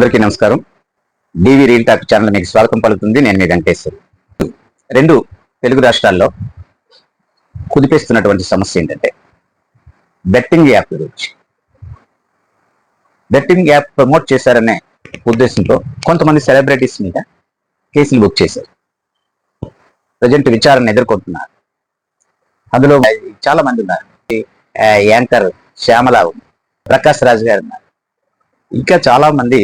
అందరికీ నమస్కారం. డివి reel talk channel మీకు స్వాగతం పలుకుతుంది. నేను మీ వెంకటేశ్వర్. రెండు తెలుగు రాష్ట్రాల్లో కుదిపేస్తున్నటువంటి సమస్య ఏంటంటే బెట్టింగ్ యాప్ గురించి. బెట్టింగ్ యాప్ ప్రమోట్ చేశారనే ఉద్దేశంతో కొంతమంది సెలబ్రిటీస్ మీద కేసులు బుక్ చేశారు. ప్రజెంట్ విచారణ ఎదుర్కొంటున్నారు. అందులో చాలా మంది ఉన్నారు యాంకర్ శ్యామల ఉంది. ప్రకాష్ రాజ్ గారు ఉన్నారు. ఇంకా చాలా మంది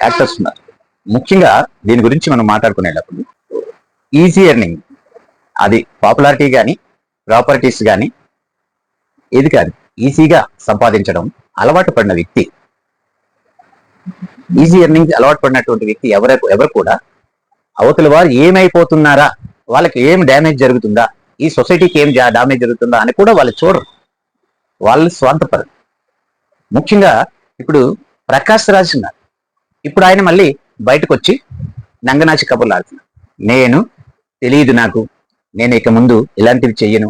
యాక్టర్స్ ఉన్నారు. ముఖ్యంగా దీని గురించి మనం మాట్లాడుకునేటప్పుడు ఈజీ ఎర్నింగ్ అది పాపులారిటీ కానీ ప్రాపర్టీస్ కానీ ఏది కాదు ఈజీగా సంపాదించడం అలవాటు పడిన వ్యక్తి. ఈజీ ఎర్నింగ్ అలవాటు పడినటువంటి వ్యక్తి ఎవరు ఎవరు కూడా అవతల వారు ఏమైపోతున్నారా వాళ్ళకి ఏం డ్యామేజ్ జరుగుతుందా ఈ సొసైటీకి ఏం డ్యామేజ్ జరుగుతుందా అని కూడా వాళ్ళు చూడరు. వాళ్ళు స్వార్థపరు ముఖ్యంగా ఇప్పుడు ప్రకాష్ రాజ్ ఉన్నారు. ఇప్పుడు ఆయన మళ్ళీ బయటకు వచ్చి నంగనాచి కబుర్లు ఆడుతున్నాడు. నేను తెలియదు నాకు. నేను ఇక ముందు ఇలాంటివి చెయ్యను.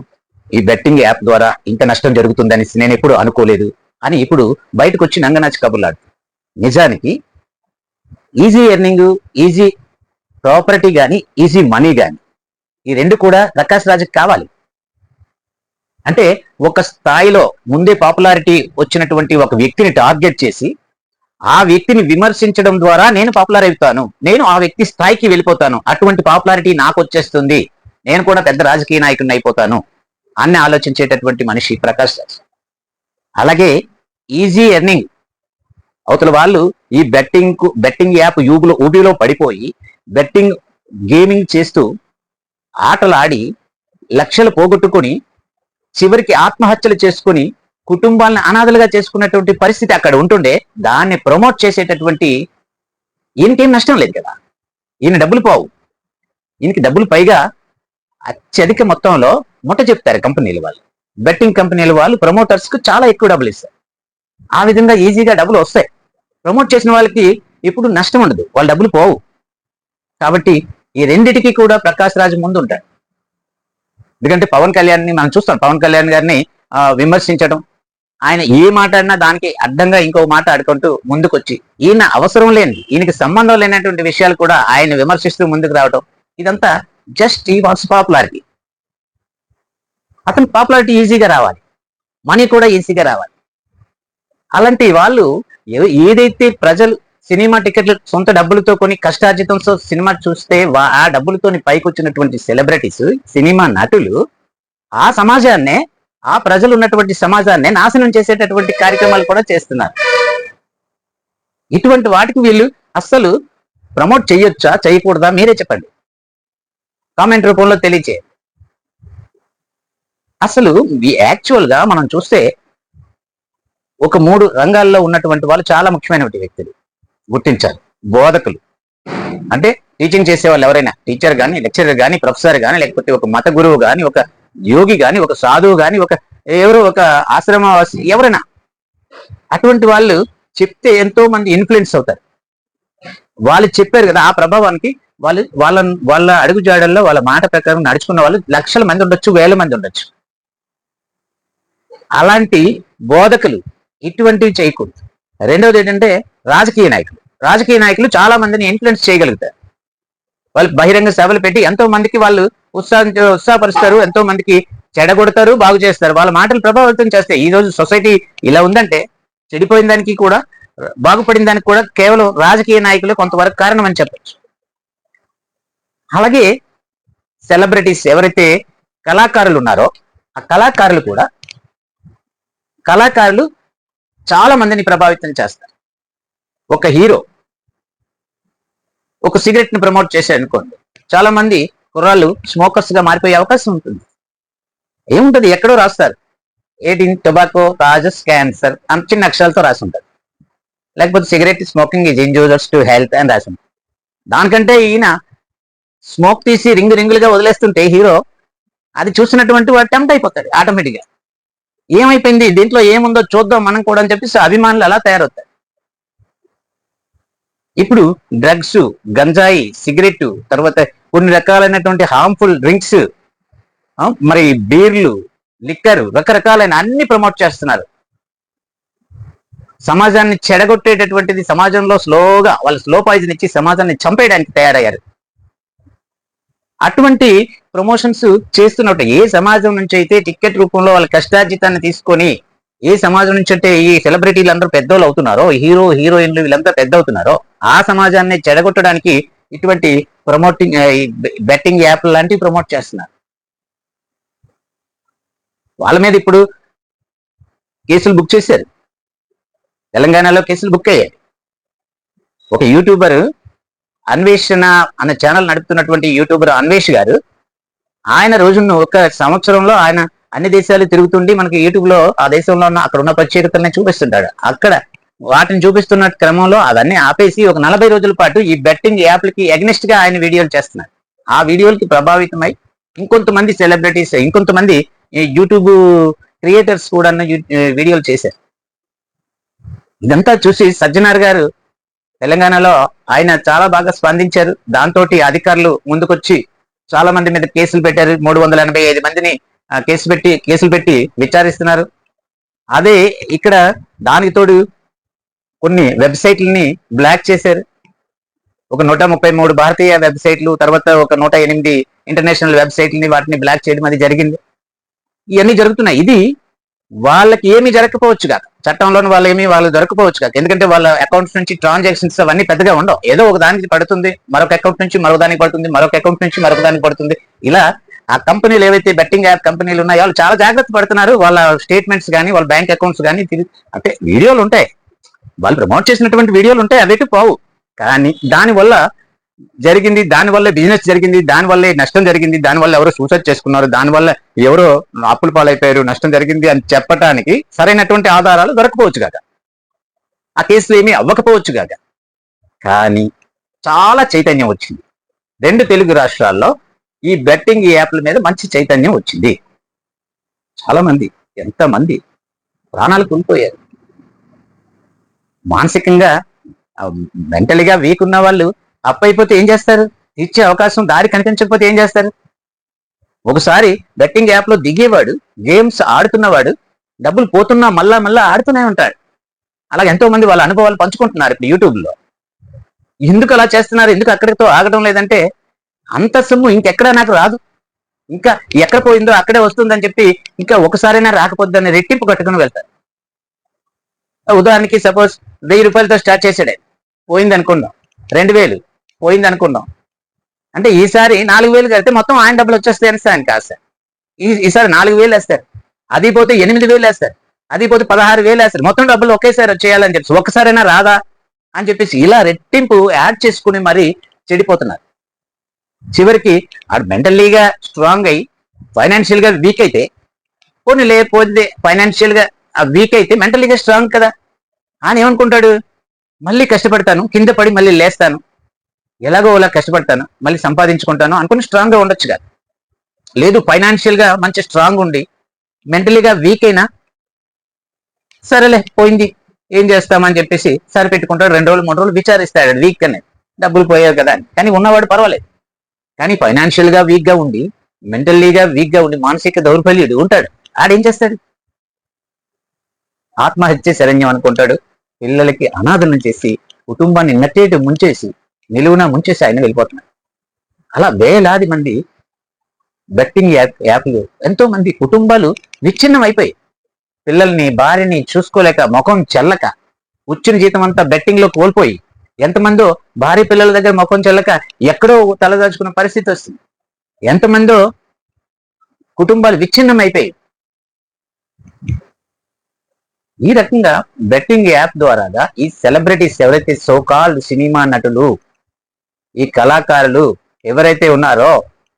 ఈ బెట్టింగ్ యాప్ ద్వారా ఇంత నష్టం జరుగుతుందని నేను ఎప్పుడు అనుకోలేదు అని ఇప్పుడు బయటకు వచ్చి నంగనాచి కబుర్లు ఆడుతున్నాడు. నిజానికి ఈజీ ఎర్నింగ్ ఈజీ ప్రాపర్టీ కానీ ఈజీ మనీ కానీ ఈ రెండు కూడా రకాశ్ రాజుకి కావాలి. అంటే ఒక స్థాయిలో ముందే పాపులారిటీ వచ్చినటువంటి ఒక వ్యక్తిని టార్గెట్ చేసి ఆ వ్యక్తిని విమర్శించడం ద్వారా నేను పాపులర్ అవుతాను. నేను ఆ వ్యక్తి స్థాయికి వెళ్ళిపోతాను. అటువంటి పాపులారిటీ నాకు వచ్చేస్తుంది. నేను కూడా పెద్ద రాజకీయ నాయకుడిని అయిపోతాను అని ఆలోచించేటటువంటి మనిషి ప్రకాష్ రాజ్ అలాగే ఈజీ ఎర్నింగ్. అవతల వాళ్ళు ఈ బెట్టింగ్ బెట్టింగ్ యాప్ యూబులో ఊబిలో పడిపోయి బెట్టింగ్ గేమింగ్ చేస్తూ ఆటలు ఆడి లక్షలు పోగొట్టుకొని చివరికి ఆత్మహత్యలు చేసుకుని కుటుంబాలను అనాథలుగా చేసుకున్నటువంటి పరిస్థితి అక్కడ ఉంటుండే దాన్ని ప్రమోట్ చేసేటటువంటి ఈయనకేం నష్టం లేదు కదా. ఈయన డబ్బులు పోవు. ఈయనకి డబ్బులు పైగా అత్యధిక మొత్తంలో ముట్ట చెప్తారు కంపెనీల వాళ్ళు. బెట్టింగ్ కంపెనీల వాళ్ళు ప్రమోటర్స్కు చాలా ఎక్కువ డబ్బులు ఇస్తారు. ఆ విధంగా ఈజీగా డబ్బులు వస్తాయి. ప్రమోట్ చేసిన వాళ్ళకి ఇప్పుడు నష్టం ఉండదు. వాళ్ళ డబ్బులు పోవు. కాబట్టి ఈ రెండిటికి కూడా ప్రకాష్ రాజ్ ముందు ఉంటాడు. ఎందుకంటే పవన్ కళ్యాణ్ని మనం చూస్తాం. పవన్ కళ్యాణ్ గారిని విమర్శించడం ఆయన ఏ మాట్లాడినా దానికి అడ్డంగా ఇంకో మాట ఆడుకుంటూ ముందుకొచ్చి ఈయన అవసరం లేని ఈయనకి సంబంధం లేనటువంటి విషయాలు కూడా ఆయన విమర్శిస్తూ ముందుకు రావడం ఇదంతా జస్ట్ ఈ వాస్ పాపులారిటీ. అతను పాపులారిటీ ఈజీగా రావాలి. మనీ కూడా ఈజీగా రావాలి. అలాంటి వాళ్ళు ఏదైతే ప్రజలు సినిమా టికెట్లు సొంత డబ్బులతో కొని కష్టార్జితంతో సినిమా చూస్తే ఆ డబ్బులతోని పైకి వచ్చినటువంటి సెలబ్రిటీస్ సినిమా నటులు ఆ సమాజాన్నే ఆ ప్రజలు ఉన్నటువంటి సమాజాన్ని నాశనం చేసేటటువంటి కార్యక్రమాలు కూడా చేస్తున్నారు. ఇటువంటి వాటికి వీళ్ళు అస్సలు ప్రమోట్ చేయొచ్చా చేయకూడదా మీరే చెప్పండి. కామెంట్ రూపంలో తెలియచేయండి అసలు యాక్చువల్గా మనం చూస్తే ఒక మూడు రంగాల్లో ఉన్నటువంటి వాళ్ళు చాలా ముఖ్యమైనటువంటి వ్యక్తులు గుర్తించాలి బోధకులు. అంటే టీచింగ్ చేసే వాళ్ళు ఎవరైనా టీచర్ కానీ లెక్చరర్ కానీ ప్రొఫెసర్ కానీ లేకపోతే ఒక మత గురువు కానీ ఒక యోగి గాని ఒక సాధువు కానీ ఒక ఎవరో ఒక ఆశ్రమవాసి ఎవరైనా అటువంటి వాళ్ళు చెప్తే ఎంతో మంది ఇన్ఫ్లుయెన్స్ అవుతారు. వాళ్ళు చెప్పారు కదా ఆ ప్రభావానికి వాళ్ళు వాళ్ళ వాళ్ళ అడుగు జాడల్లో వాళ్ళ మాట ప్రకారం నడుచుకున్న వాళ్ళు లక్షల మంది ఉండొచ్చు వేల మంది ఉండొచ్చు. అలాంటి బోధకులు ఇటువంటివి చేయకూడదు. రెండవది ఏంటంటే రాజకీయ నాయకులు. రాజకీయ నాయకులు చాలా మందిని ఇన్ఫ్లుయెన్స్ చేయగలుగుతారు. వాళ్ళు బహిరంగ సభలు పెట్టి ఎంతో మందికి వాళ్ళు ఉత్సాహం ఉత్సాహపరుస్తారు ఎంతో మందికి చెడగొడతారు బాగు చేస్తారు. వాళ్ళ మాటలు ప్రభావితం చేస్తాయి. ఈ రోజు సొసైటీ ఇలా ఉందంటే చెడిపోయిన దానికి కూడా బాగుపడిన దానికి కూడా కేవలం రాజకీయ నాయకులు కొంతవరకు కారణం అని చెప్పచ్చు. అలాగే సెలబ్రిటీస్ ఎవరైతే కళాకారులు ఉన్నారో ఆ కళాకారులు కూడా కళాకారులు చాలా మందిని ప్రభావితం చేస్తారు. ఒక హీరో ఒక సిగరెట్ని ప్రమోట్ చేశాడు అనుకోండి. చాలా మంది కుర్రాళ్ళు స్మోకర్స్గా మారిపోయే అవకాశం ఉంటుంది. ఏముంటది? ఎక్కడో రాస్తారు. ఎయిటీన్ టొబాకో కాజెస్ క్యాన్సర్ అని చిన్న అక్షరాలతో రాసి ఉంటుంది లేకపోతే cigarette smoking is injurious to health అని రాసి ఉంటారు దానికంటే ఈయన స్మోక్ తీసి రింగు రింగులుగా వదిలేస్తుంటే హీరో అది చూసినటువంటి వాడు టెంప్ట్ అయిపోతాడు ఆటోమేటిక్గా ఏమైపోయింది? దీంట్లో ఏముందో చూద్దాం మనం కూడా అని చెప్పేసి అభిమానులు అలా తయారవుతారు. ఇప్పుడు డ్రగ్స్ గంజాయి సిగరెట్ తర్వాత కొన్ని రకాలైనటువంటి హార్మ్ఫుల్ డ్రింక్స్ మరి బీర్లు లిక్కర్ రకరకాలైన అన్ని ప్రమోట్ చేస్తున్నారు. సమాజాన్ని చెడగొట్టేటటువంటిది సమాజంలో స్లోగా వాళ్ళు స్లో పాయిజన్ ఇచ్చి సమాజాన్ని చంపేయడానికి తయారయ్యారు. అటువంటి ప్రమోషన్స్ చేస్తున్నట్టు ఏ సమాజం నుంచి అయితే టికెట్ రూపంలో వాళ్ళ కష్టార్జితాన్ని తీసుకొని ఏ సమాజం నుంచి అంటే ఈ సెలబ్రిటీలు అందరూ పెద్దోళ్ళు అవుతున్నారో హీరో హీరోయిన్లు వీళ్ళంతా పెద్ద అవుతున్నారో ఆ సమాజాన్ని చెడగొట్టడానికి ఇటువంటి ప్రమోటింగ్ బెట్టింగ్ యాప్ లాంటివి ప్రమోట్ చేస్తున్నారు. వాళ్ళ మీద ఇప్పుడు కేసులు బుక్ చేశారు. తెలంగాణలో కేసులు బుక్ అయ్యాయి. ఒక యూట్యూబర్ అన్వేషణ అనే ఛానల్ నడుపుతున్నటువంటి యూట్యూబర్ అన్వేష్ గారు ఆయన రోజును ఒక సంవత్సరంలో ఆయన అన్ని దేశాలు తిరుగుతుండి మనకి యూట్యూబ్లో ఆ దేశంలో ఉన్న అక్కడ ఉన్న ప్రత్యేకతల్ని చూపిస్తుంటాడు. అక్కడ వాటిని చూపిస్తున్న క్రమంలో అవన్నీ ఆపేసి ఒక నలభై రోజుల పాటు ఈ బెట్టింగ్ యాప్లకి అగ్నిస్ట్గా ఆయన వీడియోలు చేస్తున్నారు ఆ వీడియోలకి ప్రభావితమై ఇంకొంతమంది సెలబ్రిటీస్ ఇంకొంతమంది ఈ యూట్యూబ్ క్రియేటర్స్ కూడా వీడియోలు చేశారు. ఇదంతా చూసి సజ్జనార్ గారు తెలంగాణలో ఆయన చాలా బాగా స్పందించారు. దాంతో అధికారులు ముందుకొచ్చి చాలా మంది మీద కేసులు పెట్టారు. మూడు వందల ఎనభై ఐదు మందిని కేసు పెట్టి కేసులు పెట్టి విచారిస్తున్నారు. అదే ఇక్కడ దానికి తోడు కొన్ని వెబ్సైట్లని బ్లాక్ చేశారు. ఒక నూట ముప్పై మూడు భారతీయ వెబ్సైట్లు తర్వాత ఒక నూట ఎనిమిది ఇంటర్నేషనల్ వెబ్సైట్లని వాటిని బ్లాక్ చేయడం అది జరిగింది. ఇవన్నీ జరుగుతున్నాయి. ఇది వాళ్ళకి ఏమీ జరగకపోవచ్చు కాదు. చట్టంలోని వాళ్ళు ఏమీ వాళ్ళు దొరకపోవచ్చు కాదు. ఎందుకంటే వాళ్ళ అకౌంట్స్ నుంచి ట్రాన్సాక్షన్స్ అవన్నీ పెద్దగా ఉండవు. ఏదో ఒక దానికి పడుతుంది మరొక అకౌంట్ నుంచి మరొక దానికి పడుతుంది మరొక అకౌంట్ నుంచి మరొక దానికి పడుతుంది. ఇలా ఆ కంపెనీలు ఏవైతే బెట్టింగ్ యాప్ కంపెనీలు ఉన్నాయో వాళ్ళు చాలా జాగ్రత్త పడుతున్నారు. వాళ్ళ స్టేట్మెంట్స్ కానీ వాళ్ళ బ్యాంక్ అకౌంట్స్ కానీ అంటే వీడియోలు ఉంటాయి. వాళ్ళు ప్రమోట్ చేసినటువంటి వీడియోలు ఉంటాయి అవేటి పోవు. కానీ దానివల్ల జరిగింది దానివల్ల బిజినెస్ జరిగింది దానివల్ల నష్టం జరిగింది దానివల్ల ఎవరో సూసైడ్ చేసుకున్నారు దానివల్ల ఎవరో అప్పులు పాలైపోయారు నష్టం జరిగింది అని చెప్పడానికి సరైనటువంటి ఆధారాలు దొరకపోవచ్చు కాక. ఆ కేసులు ఏమీ అవ్వకపోవచ్చు కాక. కానీ చాలా చైతన్యం వచ్చింది. రెండు తెలుగు రాష్ట్రాల్లో ఈ బెట్టింగ్ యాప్ల మీద మంచి చైతన్యం వచ్చింది. చాలా మంది ఎంతమంది ప్రాణాలు కోల్పోయారు. మానసికంగా మెంటలీగా వీక్ ఉన్న వాళ్ళు అప్పైపోతే ఏం చేస్తారు? ఇచ్చే అవకాశం దారి కనిపించకపోతే ఏం చేస్తారు? ఒకసారి బెట్టింగ్ యాప్లో దిగేవాడు గేమ్స్ ఆడుతున్నవాడు డబ్బులు పోతున్నా మళ్ళా మళ్ళా ఆడుతూనే ఉంటాడు. అలాగే ఎంతో మంది వాళ్ళ అనుభవాలు పంచుకుంటున్నారు ఇప్పుడు యూట్యూబ్లో ఎందుకు అలా చేస్తున్నారు? ఎందుకు అక్కడితో ఆగడం లేదంటే అంత సొమ్ము ఇంకెక్కడా నాకు రాదు. ఇంకా ఎక్కడ పోయిందో అక్కడే వస్తుందని చెప్పి ఇంకా ఒకసారైనా రాకపోద్దని రెట్టింపు కట్టుకుని వెళ్తారు ఉదాహరణకి సపోజ్ వెయ్యి రూపాయలతో స్టార్ట్ చేసాడే పోయింది అనుకుందాం రెండు వేలు. పోయింది అనుకుందాం అంటే ఈసారి నాలుగు వేలు కడితే మొత్తం ఆయన డబ్బులు వచ్చేస్తాయి అని ఆయనకి ఆశ. ఈ ఈసారి నాలుగు వేలు వేస్తారు. అది పోతే ఎనిమిది వేలు వేస్తారు. అది పోతే పదహారు వేలు వేస్తారు. మొత్తం డబ్బులు ఒకేసారి వచ్చేయాలని చెప్పి ఒక్కసారైనా రాదా అని చెప్పేసి ఇలా రెట్టింపు యాడ్ చేసుకుని మరి చెడిపోతున్నారు. చివరికి ఆడు మెంటల్లీగా స్ట్రాంగ్ అయ్యి ఫైనాన్షియల్గా వీక్ అయితే పోనీ లేకపోతే ఫైనాన్షియల్గా వీక్ అయితే మెంటల్లీగా స్ట్రాంగ్ కదా. అని ఏమనుకుంటాడు? మళ్ళీ కష్టపడతాను కింద పడి మళ్ళీ లేస్తాను. ఎలాగో అలా కష్టపడతాను మళ్ళీ సంపాదించుకుంటాను అనుకుని స్ట్రాంగ్గా ఉండొచ్చు కదా. లేదు ఫైనాన్షియల్గా మంచి స్ట్రాంగ్ ఉండి మెంటలీగా వీక్ అయినా సరేలే పోయింది ఏం చేస్తామని చెప్పేసి సరిపెట్టుకుంటాడు రెండు రోజులు మూడు రోజులు విచారిస్తాడు వీక్ అనేది డబ్బులు పోయారు కదా అని. కానీ ఉన్నవాడు పర్వాలేదు. కానీ ఫైనాన్షియల్గా వీక్గా ఉండి మెంటల్లీగా వీక్గా ఉండి మానసిక దౌర్బల్యుడు ఉంటాడు. ఆడేం చేస్తాడు? ఆత్మహత్య శరణ్యం అనుకుంటాడు. పిల్లలకి అనాథనం చేసి కుటుంబాన్ని నట్టేటి ముంచేసి నిలువున ముంచేసి ఆయన వెళ్ళిపోతున్నాడు. అలా వేలాది మంది బెట్టింగ్ యాప్ యాప్లు ఎంతో మంది కుటుంబాలు విచ్ఛిన్నం అయిపోయి పిల్లల్ని భార్యని చూసుకోలేక ముఖం చెల్లక వచ్చిన జీతం అంతా బెట్టింగ్లో కోల్పోయి ఎంతమందో భార్య పిల్లల దగ్గర ముఖం చెల్లక ఎక్కడో తలదాచుకున్న పరిస్థితి వస్తుంది. ఎంతమందో కుటుంబాలు విచ్ఛిన్నం అయిపోయి ఈ రకంగా బెట్టింగ్ యాప్ ద్వారా ఈ సెలబ్రిటీస్ ఎవరైతే సోకాల్ సినిమా నటులు ఈ కళాకారులు ఎవరైతే ఉన్నారో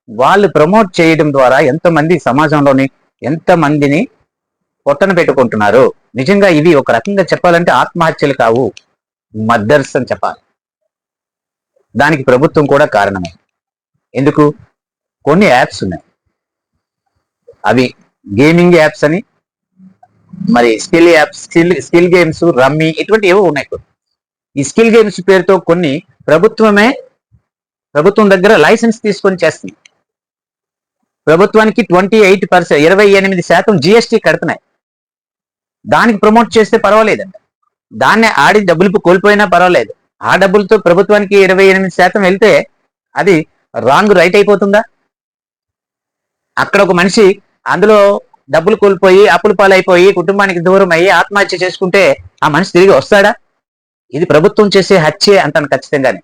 వాళ్ళు ప్రమోట్ చేయడం ద్వారా ఎంతమంది సమాజంలోని ఎంతమందిని పొట్టన పెట్టుకుంటున్నారు. నిజంగా ఇవి ఒక రకంగా చెప్పాలంటే ఆత్మహత్యలు కావు. మదర్స్ అని చెప్పాలి. దానికి ప్రభుత్వం కూడా కారణమే. ఎందుకు? కొన్ని యాప్స్ ఉన్నాయి. అవి గేమింగ్ యాప్స్ అని మరి skill apps skill skill games rummy ఇటువంటి ఏవో ఉన్నాయి కొన్ని. ఈ స్కిల్ గేమ్స్ పేరుతో కొన్ని ప్రభుత్వమే ప్రభుత్వం దగ్గర లైసెన్స్ తీసుకొని చేస్తుంది ప్రభుత్వానికి ట్వంటీ ఎయిట్ పర్సెంట్ ఇరవై ఎనిమిది శాతం జిఎస్టీ కడుతున్నాయి. దానికి ప్రమోట్ చేస్తే పర్వాలేదండి దాన్ని ఆడి డబ్బులు కోల్పోయినా పర్వాలేదు. ఆ డబ్బులతో ప్రభుత్వానికి ఇరవై ఎనిమిది శాతం వెళ్తే అది రాంగ్ రైట్ అయిపోతుందా? అక్కడ ఒక మనిషి అందులో డబ్బులు కోల్పోయి అప్పులు పాలైపోయి కుటుంబానికి దూరం అయ్యి ఆత్మహత్య చేసుకుంటే ఆ మనిషి తిరిగి వస్తాడా? ఇది ప్రభుత్వం చేసే హత్యే అంటాను ఖచ్చితంగానే.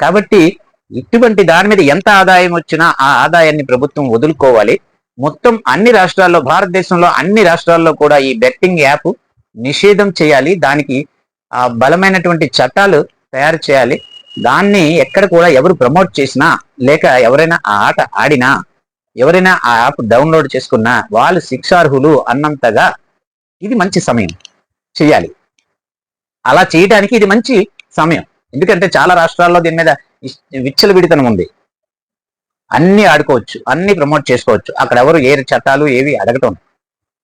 కాబట్టి ఇటువంటి దాని మీద ఎంత ఆదాయం వచ్చినా ఆ ఆదాయాన్ని ప్రభుత్వం వదులుకోవాలి. మొత్తం అన్ని రాష్ట్రాల్లో భారతదేశంలో అన్ని రాష్ట్రాల్లో కూడా ఈ బెట్టింగ్ యాప్ నిషేధం చేయాలి. దానికి ఆ బలమైనటువంటి చట్టాలు తయారు చేయాలి. దాన్ని ఎక్కడ కూడా ఎవరు ప్రమోట్ చేసినా లేక ఎవరైనా ఆ ఆట ఆడినా ఎవరైనా ఆ యాప్ డౌన్లోడ్ చేసుకున్నా వాళ్ళు శిక్షార్హులు అన్నంతగా ఇది మంచి సమయం చేయాలి. అలా చేయడానికి ఇది మంచి సమయం. ఎందుకంటే చాలా రాష్ట్రాల్లో దీని మీద విచ్చల విడితనం ఉంది. అన్ని ఆడుకోవచ్చు అన్ని ప్రమోట్ చేసుకోవచ్చు. అక్కడ ఎవరు ఏ చట్టాలు ఏవి అడగటం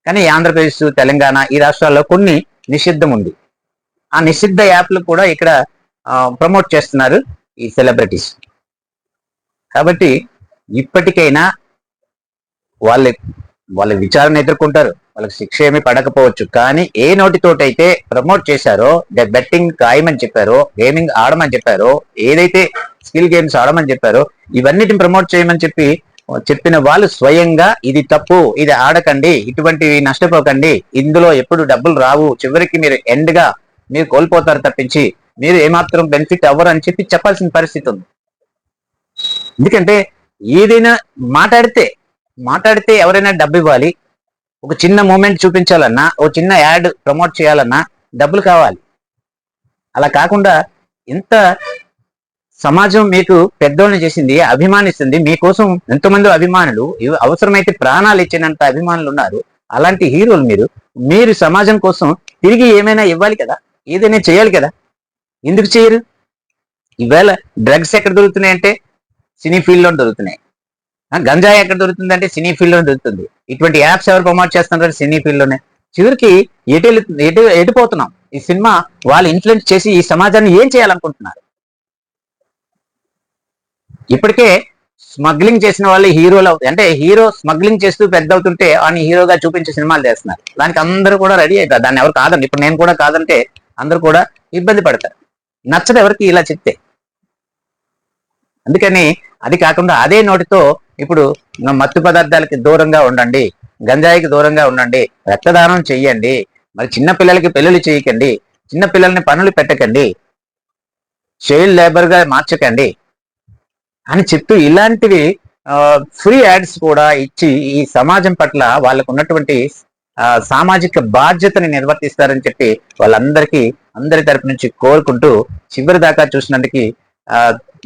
కానీ ఆంధ్రప్రదేశ్ తెలంగాణ ఈ రాష్ట్రాల్లో కొన్ని నిషిద్ధం ఉంది ఆ నిషిద్ధ యాప్లు కూడా ఇక్కడ ప్రమోట్ చేస్తున్నారు ఈ సెలబ్రిటీస్. కాబట్టి ఇప్పటికైనా వాళ్ళ వాళ్ళ విచారణ ఎదుర్కొంటారు. వాళ్ళకి శిక్ష ఏమి పడకపోవచ్చు. కానీ ఏ నోటితోటైతే ప్రమోట్ చేశారో బెట్టింగ్ ఖాయమని చెప్పారో గేమింగ్ ఆడమని చెప్పారో ఏదైతే స్కిల్ గేమ్స్ ఆడమని చెప్పారో ఇవన్నిటిని ప్రమోట్ చేయమని చెప్పి చెప్పిన వాళ్ళు స్వయంగా ఇది తప్పు ఇది ఆడకండి ఇటువంటివి నష్టపోకండి ఇందులో ఎప్పుడు డబ్బులు రావు చివరికి మీరు ఎండ్గా మీరు కోల్పోతారు తప్పించి మీరు ఏమాత్రం బెనిఫిట్ అవ్వరు అని చెప్పి చెప్పాల్సిన పరిస్థితి ఉంది. ఎందుకంటే ఏదైనా మాట్లాడితే మాట్లాడితే ఎవరైనా డబ్బు ఇవ్వాలి ఒక చిన్న మూమెంట్ చూపించాలన్నా ఒక చిన్న యాడ్ ప్రమోట్ చేయాలన్నా డబ్బులు కావాలి. అలా కాకుండా ఎంత సమాజం మీకు పెద్దోళ్ళని చేసింది అభిమానిస్తుంది. మీకోసం ఎంతమంది అభిమానులు అవసరమైతే ప్రాణాలు ఇచ్చినంత అభిమానులు ఉన్నారు. అలాంటి హీరోలు మీరు. మీరు సమాజం కోసం తిరిగి ఏమైనా ఇవ్వాలి కదా? ఏదైనా చేయాలి కదా? ఎందుకు చేయరు? ఈవేళ డ్రగ్స్ ఎక్కడ దొరుకుతున్నాయంటే సినీ ఫీల్డ్లో దొరుకుతున్నాయి. గంజాయి ఎక్కడ దొరుకుతుందంటే సినీ ఫీల్డ్లో దొరుకుతుంది. ఇటువంటి యాప్స్ ఎవరు ప్రమోట్ చేస్తున్నారు సినీ ఫీల్డ్లోనే చివరికి ఎటు ఎటు ఎటుపోతున్నాం ఈ సినిమా వాళ్ళు ఇన్ఫ్లుయెన్స్ చేసి ఈ సమాజాన్ని ఏం చేయాలనుకుంటున్నారు? ఇప్పటికే స్మగ్లింగ్ చేసిన వాళ్ళు హీరోలు అవుతాయి అంటే హీరో స్మగ్లింగ్ చేస్తూ పెద్ద అవుతుంటే ఆయన హీరోగా చూపించే సినిమాలు చేస్తున్నారు. దానికి అందరూ కూడా రెడీ అవుతారు. దాన్ని ఎవరు కాదండి. ఇప్పుడు నేను కూడా కాదంటే అందరూ కూడా ఇబ్బంది పడతారు. నచ్చదు ఎవరికి ఇలా చెప్తే. అందుకని అది కాకుండా అదే నోటితో ఇప్పుడు మత్తు పదార్థాలకి దూరంగా ఉండండి గంజాయికి దూరంగా ఉండండి రక్తదానం చెయ్యండి మరి చిన్న పిల్లలకి పెళ్ళిళ్ళు చేయకండి చిన్న పిల్లల్ని పనులు పెట్టకండి చైల్డ్ లేబర్గా మార్చకండి అని చెప్తూ ఇలాంటివి ఫ్రీ యాడ్స్ కూడా ఇచ్చి ఈ సమాజం పట్ల వాళ్ళకు ఉన్నటువంటి సామాజిక బాధ్యతని నిర్వర్తిస్తారని చెప్పి వాళ్ళందరికీ అందరి తరపు నుంచి కోరుకుంటూ చివరి దాకా చూసినందుకు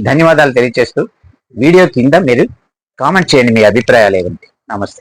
ధన్యవాదాలు తెలియజేస్తూ వీడియో కింద మీరు కామెంట్ చేయండి మీ అభిప్రాయాలు ఏమిటి నమస్తే.